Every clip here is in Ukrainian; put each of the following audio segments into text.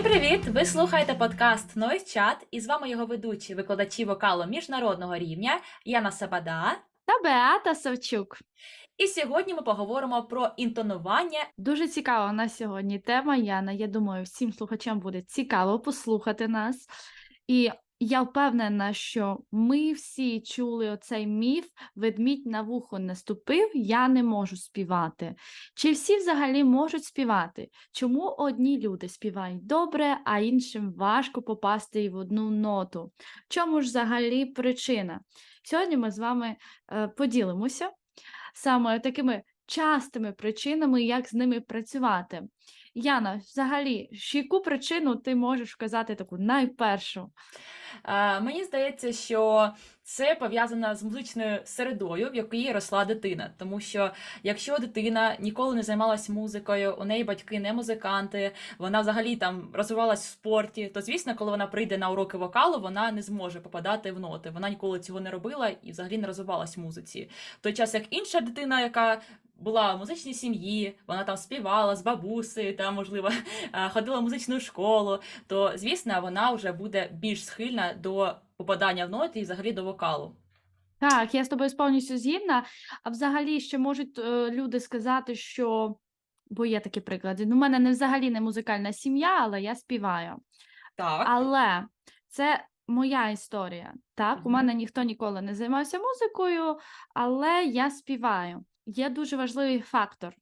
Всім привіт! Ви слухаєте подкаст Noise Chat і з вами його ведучі, викладачі вокалу міжнародного рівня Яна Сабада. Та Беата Савчук. І сьогодні ми поговоримо про інтонування. Дуже цікава у нас сьогодні тема, Яна. Я думаю, всім слухачам буде цікаво послухати нас. І я впевнена, що ми всі чули оцей міф ведмідь на вухо не ступив, я не можу співати. Чи всі взагалі можуть співати? Чому одні люди співають добре, а іншим важко попасти і в одну ноту? В чому ж взагалі причина? Сьогодні ми з вами е, поділимося саме такими частими причинами, як з ними працювати. Яна, взагалі, яку причину ти можеш вказати таку найпершу? Е, мені здається, що це пов'язано з музичною середою, в якій росла дитина. Тому що якщо дитина ніколи не займалась музикою, у неї батьки не музиканти, вона взагалі там розвивалась в спорті, то звісно, коли вона прийде на уроки вокалу, вона не зможе попадати в ноти. Вона ніколи цього не робила і взагалі не розвивалась в музиці. В той час як інша дитина, яка була в музичній сім'ї, вона там співала з бабусею, там, можливо, ходила в музичну школу, то звісно, вона вже буде більш схильна до попадання в ноти і взагалі до вокалу. Так, я з тобою повністю згідна. А взагалі ще можуть е, люди сказати, що бо є такі приклади. Ну, у мене не взагалі не музикальна сім'я, але я співаю. Так. Але це моя історія. Так, у мене ніхто ніколи не займався музикою, але я співаю. Є дуже важливий фактор.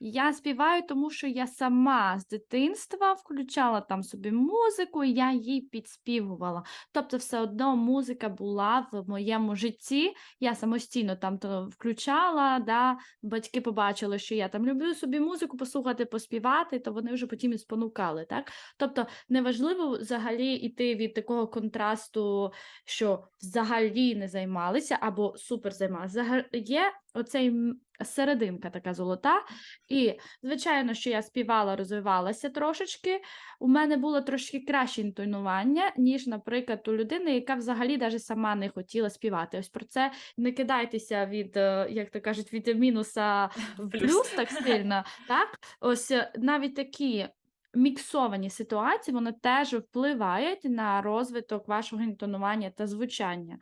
Я співаю, тому що я сама з дитинства включала там собі музику, і я їй підспівувала. Тобто, все одно музика була в моєму житті. Я самостійно там то включала, да, батьки побачили, що я там люблю собі музику послухати, поспівати, то вони вже потім і спонукали. Так? Тобто, неважливо взагалі йти від такого контрасту, що взагалі не займалися або супер займалися. Є оцей серединка така золота. І, звичайно, що я співала, розвивалася трошечки. У мене було трошки краще інтонування, ніж, наприклад, у людини, яка взагалі даже сама не хотіла співати. Ось про це не кидайтеся від, е, як то кажуть, від мінуса в Плюс. так сильно. Так, ось е, навіть такі. Міксовані ситуації вони теж впливають на розвиток вашого інтонування та звучання.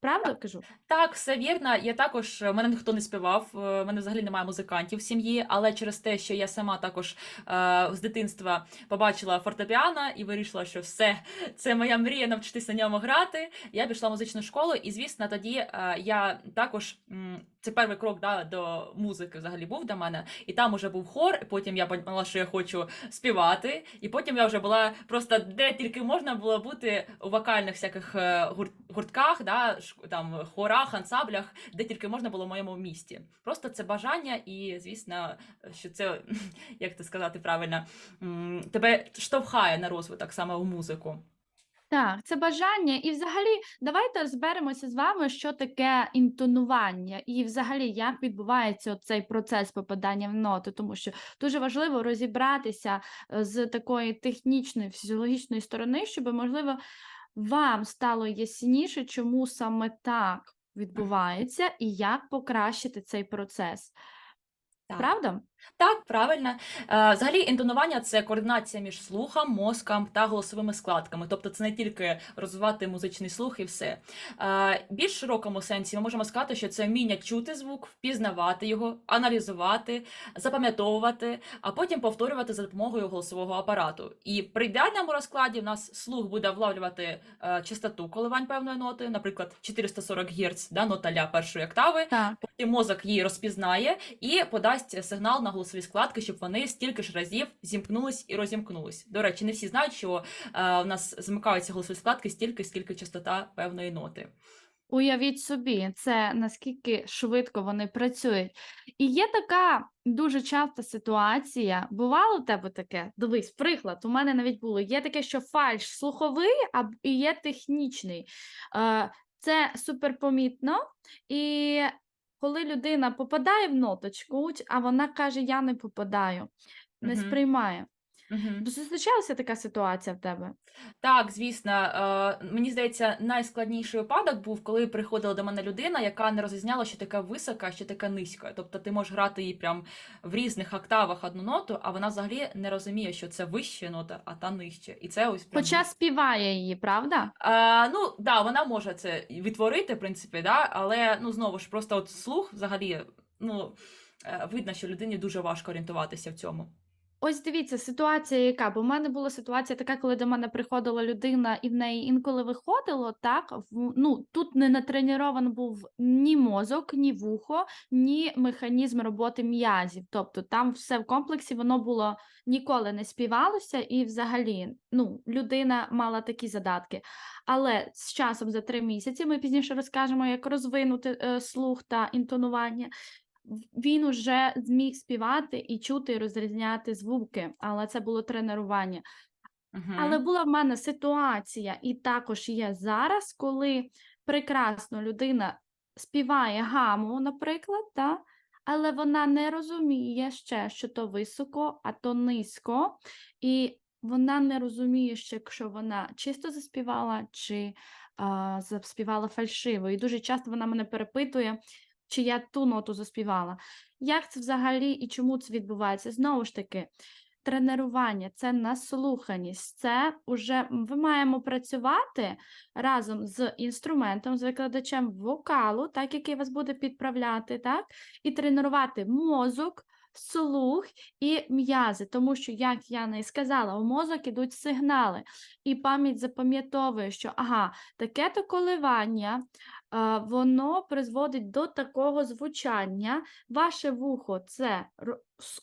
Правда кажу? Так, все вірно. Я також е, мене ніхто не співав. е, в мене взагалі немає музикантів в сім'ї, але через те, що я сама також е, з дитинства побачила фортепіано і вирішила, що все це моя мрія навчитися на ньому грати. Я пішла в музичну школу, і звісно, тоді е, я також м, це перший крок да, до музики взагалі був до мене. І там уже був хор. і Потім я поняла, що я хочу співати. І потім я вже була просто де тільки можна було бути у вокальних всяких е, гуртках, да, там хорах, ансамблях, де тільки можна було в моєму місті. Просто це бажання, і звісно, що це як це сказати правильно, тебе штовхає на розвиток саме у музику. Так, це бажання. І взагалі, давайте розберемося з вами, що таке інтонування, і взагалі, як відбувається цей процес попадання в ноту, тому що дуже важливо розібратися е, з такої технічної, фізіологічної сторони, щоб, можливо, вам стало ясніше, чому саме так відбувається і як покращити цей процес. Так. Правда? Так, правильно. Е, Взагалі, інтонування це координація між слухом, мозком та голосовими складками. Тобто, це не тільки розвивати музичний слух і все. Е, Більш широкому сенсі ми можемо сказати, що це вміння чути звук, впізнавати його, аналізувати, запам'ятовувати, а потім повторювати за допомогою голосового апарату. І при ідеальному розкладі в нас слух буде влавлювати е, частоту коливань певної ноти, наприклад, 440 Гц, да, нота ля першої октави. Так. Потім мозок її розпізнає і подасть сигнал на голосові складки, щоб вони стільки ж разів зімкнулись і розімкнулись. До речі, не всі знають, що е, у нас змикаються голосові складки стільки, скільки частота певної ноти. Уявіть собі, це наскільки швидко вони працюють. І є така дуже часта ситуація. Бувало у тебе таке? Дивись, приклад, у мене навіть було. Є таке, що фальш слуховий, а є технічний. Е, Це суперпомітно. І коли людина попадає в ноточку, а вона каже: Я не попадаю, не сприймає. Мгм. Зустрічалася така ситуація в тебе? Так, звісно, е, мені здається, найскладніший випадок був, коли приходила до мене людина, яка не розрізняла, що таке висока, що таке низька. Тобто ти можеш грати їй прям в різних октавах одну ноту, а вона взагалі не розуміє, що це вища нота, а та нижча. І це ось прям. Хоча співає її, правда? А, ну, да, вона може це відтворити, в принципі, да, але ну знову ж просто от слух взагалі, ну е, видно, що людині дуже важко орієнтуватися в цьому. Ось дивіться, ситуація яка, бо в мене була ситуація така, коли до мене приходила людина, і в неї інколи виходило так. Ну тут не натренований був ні мозок, ні вухо, ні механізм роботи м'язів. Тобто там все в комплексі воно було ніколи не співалося, і взагалі ну, людина мала такі задатки. Але з часом за три місяці ми пізніше розкажемо, як розвинути е, слух та інтонування він уже зміг співати і чути, і розрізняти звуки, але це було тренування. Угу. Але була в мене ситуація, і також є зараз, коли прекрасно людина співає гаму, наприклад, та, але вона не розуміє ще, що то високо, а то низько, і вона не розуміє ще, якщо вона чисто заспівала чи а, заспівала фальшиво. І дуже часто вона мене перепитує, чи я ту ноту заспівала. Як це взагалі і чому це відбувається? Знову ж таки, тренування, це наслуханість, це вже ми маємо працювати разом з інструментом, з викладачем вокалу, так який вас буде підправляти, так, і тренувати мозок. Слух і м'язи, тому що, як Яна і сказала, у мозок ідуть сигнали, і пам'ять запам'ятовує, що ага, таке-то коливання, а, воно призводить до такого звучання. Ваше вухо це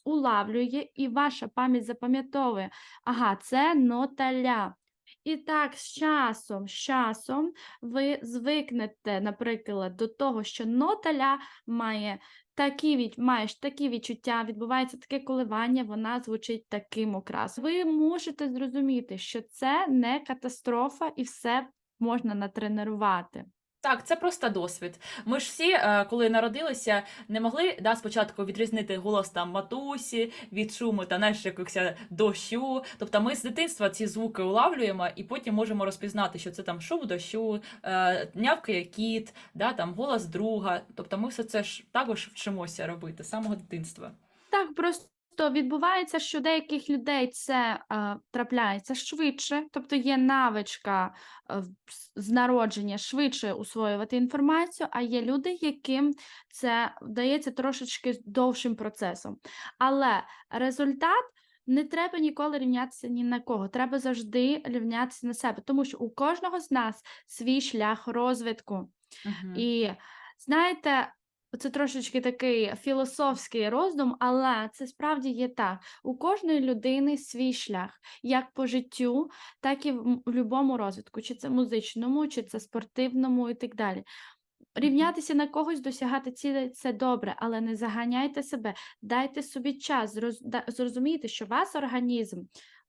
улавлює, і ваша пам'ять запам'ятовує. Ага, це нота ля. І так, з часом, з часом ви звикнете, наприклад, до того, що нота ля має такі від... маєш такі відчуття, відбувається таке коливання, вона звучить таким окрасом. Ви можете зрозуміти, що це не катастрофа і все можна натренувати. Так, це просто досвід. Ми ж всі, е, коли народилися, не могли да, спочатку відрізнити голос там матусі від шуму та знаєш, якогось дощу. Тобто ми з дитинства ці звуки улавлюємо і потім можемо розпізнати, що це там шум дощу, е, нявкає кіт, да, там голос друга. Тобто ми все це ж також вчимося робити з самого дитинства. Так, просто відбувається, що деяких людей це е, трапляється швидше, тобто є навичка е, з- народження швидше усвоювати інформацію, а є люди, яким це вдається трошечки довшим процесом. Але результат не треба ніколи рівнятися ні на кого. Треба завжди рівнятися на себе, тому що у кожного з нас свій шлях розвитку. Мгм. І знаєте, це трошечки такий філософський роздум, але це справді є так. У кожної людини свій шлях, як по життю, так і в будь-якому розвитку, чи це музичному, чи це спортивному і так далі. Рівнятися на когось, досягати цілей це добре, але не заганяйте себе, дайте собі час, зроз- зрозумійте, що ваш організм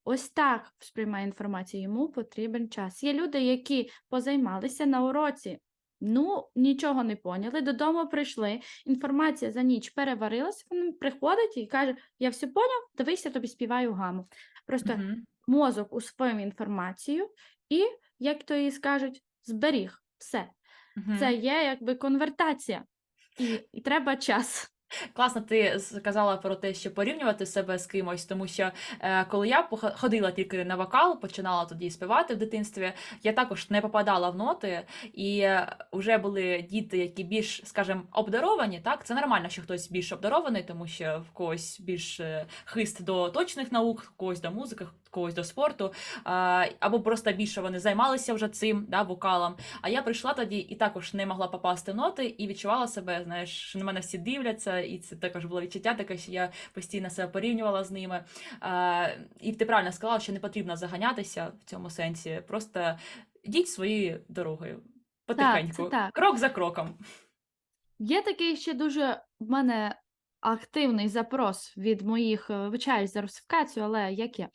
ось так сприймає інформацію, йому потрібен час. Є люди, які позаймалися на уроці, ну нічого не поняли, додому прийшли, інформація за ніч переварилася, він приходить і каже: Я все поняв, дивись, я тобі співаю гаму. Просто Мгм. мозок усвоїв інформацію і, як то їй скажуть, зберіг все. Це є якби конвертація, і, і треба час. Класно, ти сказала про те, що порівнювати себе з кимось, тому що е, коли я ходила тільки на вокал, починала тоді співати в дитинстві, я також не попадала в ноти, і вже були діти, які більш, скажімо, обдаровані. Так, це нормально, що хтось більш обдарований, тому що в когось більш е, хист до точних наук, в когось до музики, когось до спорту, або просто більше вони займалися вже цим, да, вокалом. А я прийшла тоді і також не могла попасти в ноти, і відчувала себе, знаєш, що на мене всі дивляться, і це також було відчуття таке, що я постійно себе порівнювала з ними. І ти правильно сказала, що не потрібно заганятися в цьому сенсі. Просто йдіть своєю дорогою. Потихеньку, так. крок за кроком. Є такий ще дуже в мене активний запрос від моїх, е, вибачаюсь за русифікацію, але як є,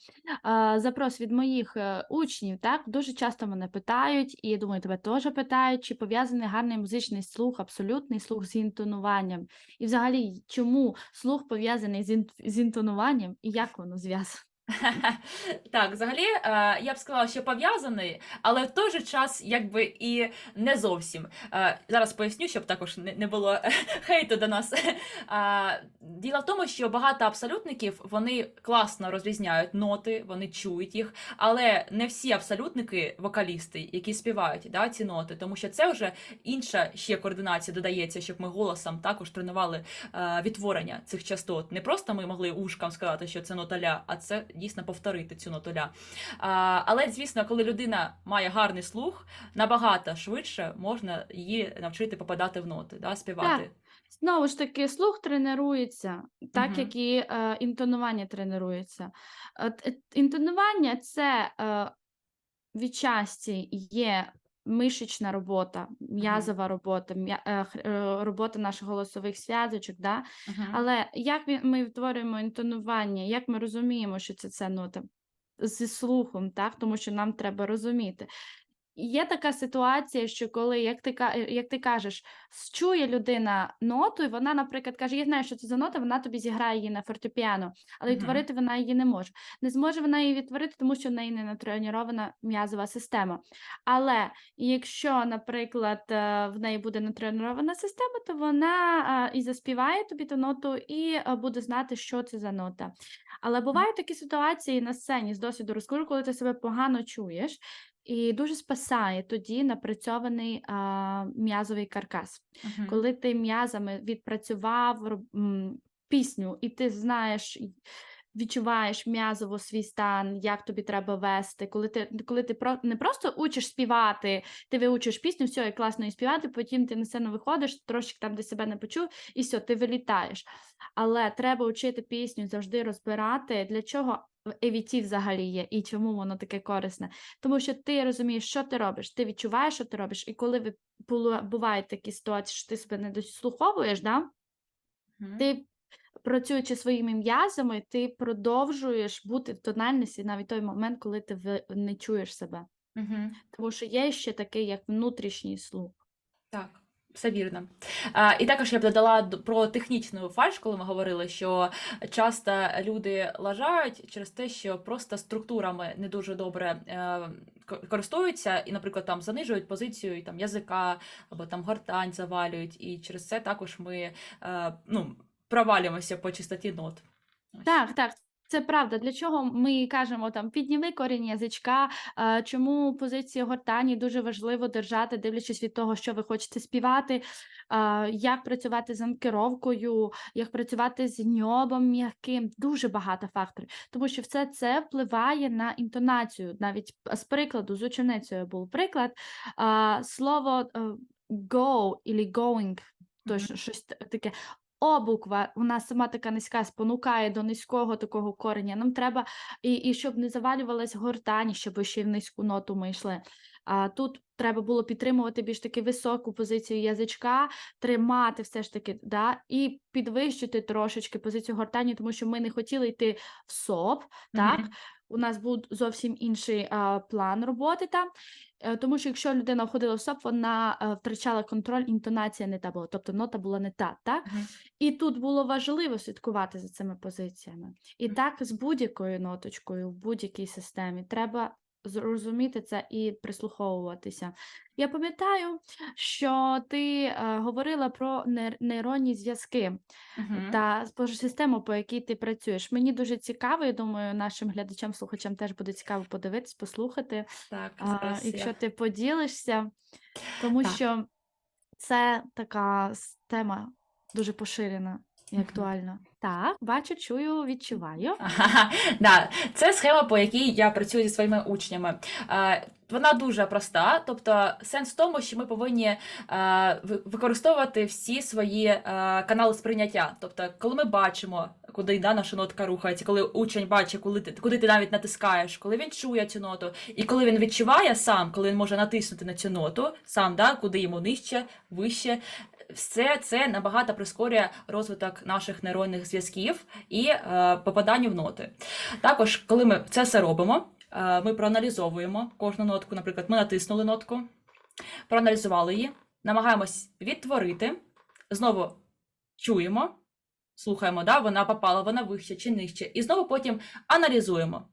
запрос від моїх е, учнів, так, дуже часто мене питають, і я думаю, тебе теж питають, чи пов'язаний гарний музичний слух, абсолютний слух з інтонуванням. І взагалі, чому слух пов'язаний з інтонуванням і як воно зв'язано? Так, взагалі, е, я б сказала, що пов'язаний, але в той же час якби і не зовсім. Е, Зараз поясню, щоб також не було хейту до нас. Е, Діло в тому, що багато абсолютників вони класно розрізняють ноти, вони чують їх, але не всі абсолютники, вокалісти, які співають да, ці ноти, тому що це вже інша ще координація додається, щоб ми голосом також тренували відтворення цих частот. Не просто ми могли ушкам сказати, що це нота ля, а це дійсно повторити цю нотуля. А, але, звісно, коли людина має гарний слух, набагато швидше можна її навчити попадати в ноти, да, співати. Знову ж таки, слух тренується, так угу. як і е, інтонування тренується. Е, інтонування це е, відчасті є мишечна робота, м'язова робота, м'я- е, е, робота наших голосових зв'язочок. Да? Мгм. Але як ми, втворюємо відтворюємо інтонування, як ми розуміємо, що це це нота? Зі слухом, так? тому що нам треба розуміти. Є така ситуація, що коли, як ти, як ти кажеш, чує людина ноту, і вона, наприклад, каже: Я знаю, що це за нота, вона тобі зіграє її на фортепіано, але відтворити вона її не може. Не зможе вона її відтворити, тому що в неї не натренірована м'язова система. Але якщо, наприклад, е, в неї буде натренірована система, то вона е, і заспіває тобі ту ноту, і е, буде знати, що це за нота. Але бувають такі ситуації на сцені з досвіду розкажу, коли ти себе погано чуєш, і дуже спасає тоді напрацьований а, м'язовий каркас. Мгм. Коли ти м'язами відпрацював м, пісню, і ти знаєш, відчуваєш м'язово свій стан, як тобі треба вести, коли ти, коли ти про, не просто учиш співати, ти виучиш пісню, все, і класно і співати, потім ти на сцену виходиш, трошки там, де себе не почув, і все, ти вилітаєш. Але треба вчити пісню, завжди розбирати, для чого EVT взагалі є і чому воно таке корисне. Тому що ти розумієш, що ти робиш, ти відчуваєш, що ти робиш, і коли ви бувають такі ситуації, що ти себе не дослуховуєш, да? Мгм. ти працюючи своїми м'язами, ти продовжуєш бути в тональності навіть той момент, коли ти не чуєш себе. Мгм. Тому що є ще такий, як внутрішній слух. Так, все вірно. А, і також я б додала про технічну фальш, коли ми говорили, що часто люди лажають через те, що просто структурами не дуже добре е, користуються, і, наприклад, там занижують позицію там, язика або там гортань завалюють, і через це також ми е, ну, провалюємося по чистоті нот. Так, так. Це правда. Для чого ми кажемо там підніми корінь язичка, а, чому позицію гортані дуже важливо держати, дивлячись від того, що ви хочете співати, як працювати з анкеровкою, як працювати з ньобом м'яким, дуже багато факторів. Тому що все це впливає на інтонацію. Навіть з прикладу, з ученицею був приклад. Слово е, go или going, точно щось таке. О буква, вона сама така низька, спонукає до низького такого кореня. Нам треба, і, і щоб не завалювалась гортані, щоб ще й в низьку ноту ми йшли. А тут треба було підтримувати більш таки високу позицію язичка, тримати все ж таки, да, і підвищити трошечки позицію гортані, тому що ми не хотіли йти в соп, так? У нас був зовсім інший а, план роботи там. Е, Тому що якщо людина входила в СОП, вона а, втрачала контроль, інтонація не та була, тобто нота була не та, так? Мгм. І тут було важливо слідкувати за цими позиціями. І так з будь-якою ноточкою в будь-якій системі треба зрозуміти це і прислуховуватися. Я пам'ятаю, що ти е, говорила про нейр- нейронні зв'язки Мгм. та систему, по якій ти працюєш. Мені дуже цікаво, я думаю, нашим глядачам, слухачам теж буде цікаво подивитись, послухати. Так, зараз якщо я... ти поділишся, тому Так. що це така тема дуже поширена і Мгм. актуальна. Так, бачу, чую, відчуваю. Ага, да, це схема, по якій я працюю зі своїми учнями. Е, Вона дуже проста, тобто сенс в тому, що ми повинні е, використовувати всі свої е, канали сприйняття. Тобто, коли ми бачимо, куди да, наша нотка рухається, коли учень бачить, коли ти, куди ти навіть натискаєш, коли він чує цю ноту, і коли він відчуває сам, коли він може натиснути на цю ноту, сам, да, куди йому нижче, вище. Все це набагато прискорює розвиток наших нейронних зв'язків і е, попадання в ноти. Також, коли ми це все робимо, е, ми проаналізовуємо кожну нотку. Наприклад, ми натиснули нотку, проаналізували її, намагаємось відтворити, знову чуємо, слухаємо, да, вона попала, вона вище чи нижче, і знову потім аналізуємо.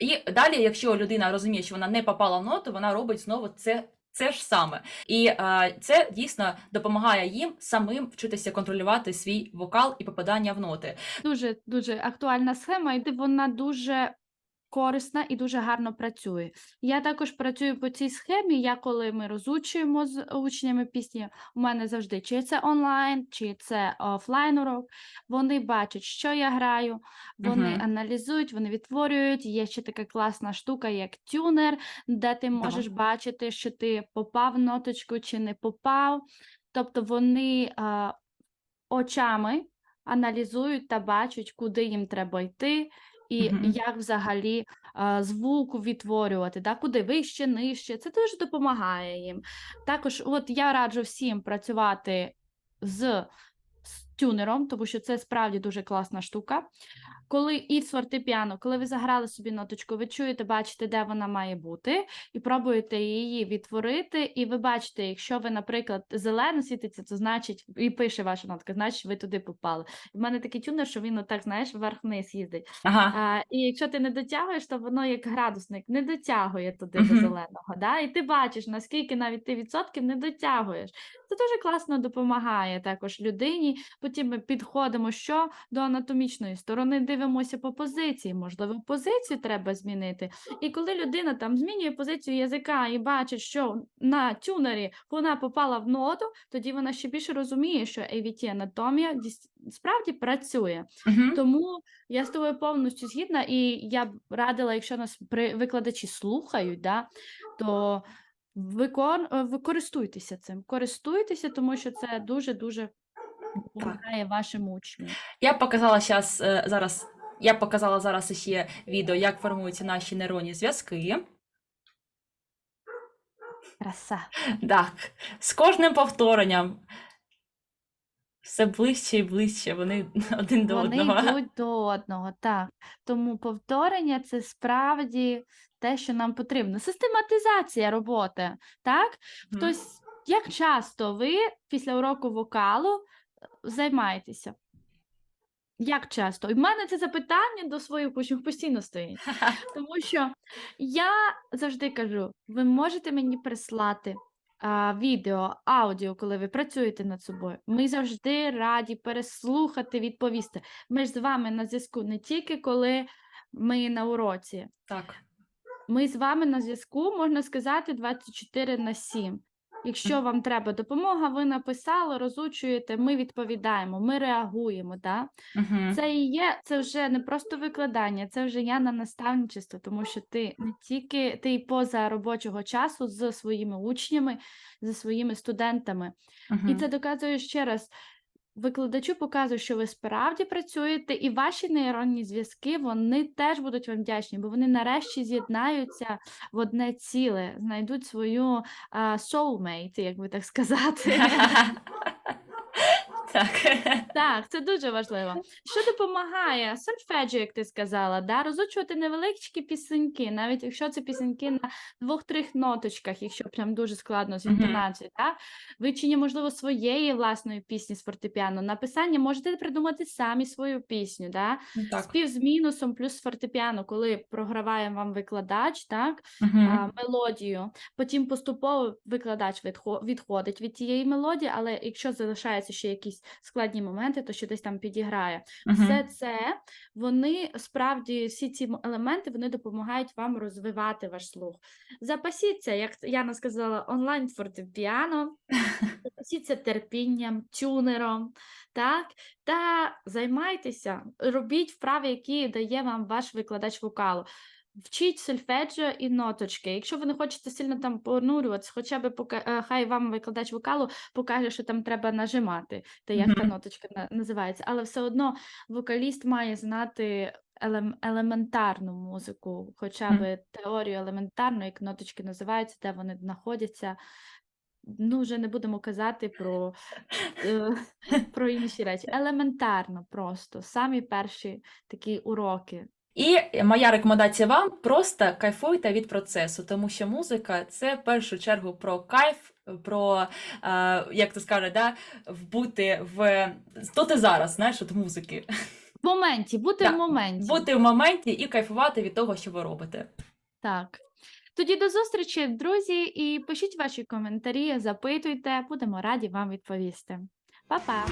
І далі, якщо людина розуміє, що вона не попала в ноту, вона робить знову це. Це ж саме, і е, це дійсно допомагає їм самим вчитися контролювати свій вокал і попадання в ноти. Дуже дуже актуальна схема, і вона дуже корисна і дуже гарно працює. Я також працюю по цій схемі. Я коли ми розучуємо з учнями пісні, у мене завжди чи це онлайн, чи це офлайн урок. Вони бачать, що я граю, вони Мгм. аналізують, вони відтворюють. Є ще така класна штука, як тюнер, де ти можеш бачити, що ти попав в ноточку чи не попав. Тобто вони а, очами аналізують та бачать, куди їм треба йти, і Мгм. як взагалі а, звук відтворювати, да? куди вище, нижче. Це дуже допомагає їм. Також, от я раджу всім працювати з тюнером, тому що це справді дуже класна штука. Коли і з фортепіано, коли ви заграли собі ноточку, ви чуєте, бачите, де вона має бути, і пробуєте її відтворити, і ви бачите, якщо ви, наприклад, зелено світиться, то значить, і пише ваша нотка, значить ви туди попали. У мене такий тюнер, що він отак, знаєш, вверх-вниз їздить. Ага. А, і якщо ти не дотягуєш, то воно як градусник не дотягує туди до зеленого. Да? І ти бачиш, наскільки навіть ти відсотків не дотягуєш. Це дуже класно допомагає також людині. Потім ми підходимо що до анатомічної сторони, дивимося по позиції. Можливо, позицію треба змінити. І коли людина там змінює позицію язика і бачить, що на тюнері вона попала в ноту, тоді вона ще більше розуміє, що AVT анатомія справді працює. Мгм. Тому я з тобою повністю згідна, і я б радила, якщо нас при викладачі слухають, да, то викон... е, ви користуйтеся цим. Користуйтеся, тому що це дуже дуже допомагає вашим учням. Я показала щас, е, зараз. Я показала зараз ще відео, як формуються наші нейронні зв'язки. Краса. Так, з кожним повторенням все ближче і ближче вони один до Вони одного. йдуть до одного, так. Тому повторення це справді те, що нам потрібно. Систематизація роботи, так? Хтось, як часто ви після уроку вокалу займаєтеся? Як часто? І в мене це запитання до своїх учнів постійно стоїть. Тому що я завжди кажу: ви можете мені прислати а, відео, аудіо, коли ви працюєте над собою. Ми завжди раді переслухати, відповісти. Ми ж з вами на зв'язку не тільки коли ми на уроці. Так. Ми з вами на зв'язку, можна сказати, 24 на 7. Якщо вам треба допомога, ви написали, розучуєте, ми відповідаємо, ми реагуємо. Да? Мгм. Це і є, це вже не просто викладання, це вже я на наставничество, тому що ти не тільки ти і поза робочого часу з своїми учнями, зі своїми студентами. І це доказує ще раз. Викладачу показує, що ви справді працюєте, і ваші нейронні зв'язки вони теж будуть вам вдячні, бо вони нарешті з'єднаються в одне ціле, знайдуть свою soulmate, як би так сказати. Так. Так, це дуже важливо. Що допомагає? Сольфеджіо, як ти сказала, да? розучувати невеличкі пісеньки, навіть якщо це пісеньки на двох-трьох ноточках, якщо прям дуже складно з інтонацією, да? вивчення, можливо, своєї власної пісні з фортепіано, написання можете придумати самі свою пісню, да? Так. спів з мінусом плюс фортепіано, коли програває вам викладач, так? Мгм. а, мелодію. Потім поступово викладач відхо- відходить від тієї мелодії, але якщо залишаються ще якісь складні моменти, то ще десь там підіграє. Мгм. Все це вони справді всі ці елементи вони допомагають вам розвивати ваш слух. Запасіться, як Яна сказала, онлайн фортепіано, запасіться терпінням, тюнером, так? Та займайтеся, робіть вправи, які дає вам ваш викладач вокалу. Вчіть сольфеджіо і ноточки. Якщо ви не хочете сильно там понурюватися, хоча б пока, е, хай вам викладач вокалу покаже, що там треба нажимати, та як та ноточка на- називається. Але все одно вокаліст має знати елем, елементарну музику, хоча б теорію елементарну, як ноточки називаються, де вони знаходяться. Ну, вже не будемо казати про, е, про інші речі. Елементарно просто. Самі перші такі уроки. І моя рекомендація вам просто кайфуйте від процесу, тому що музика це в першу чергу про кайф, про е, як то скаже, да, бути в тут і зараз, знаєш, от музики. В моменті, бути Так, в моменті. Бути в моменті і кайфувати від того, що ви робите. Так. Тоді до зустрічі, друзі, і пишіть ваші коментарі, запитуйте, будемо раді вам відповісти. Па-па!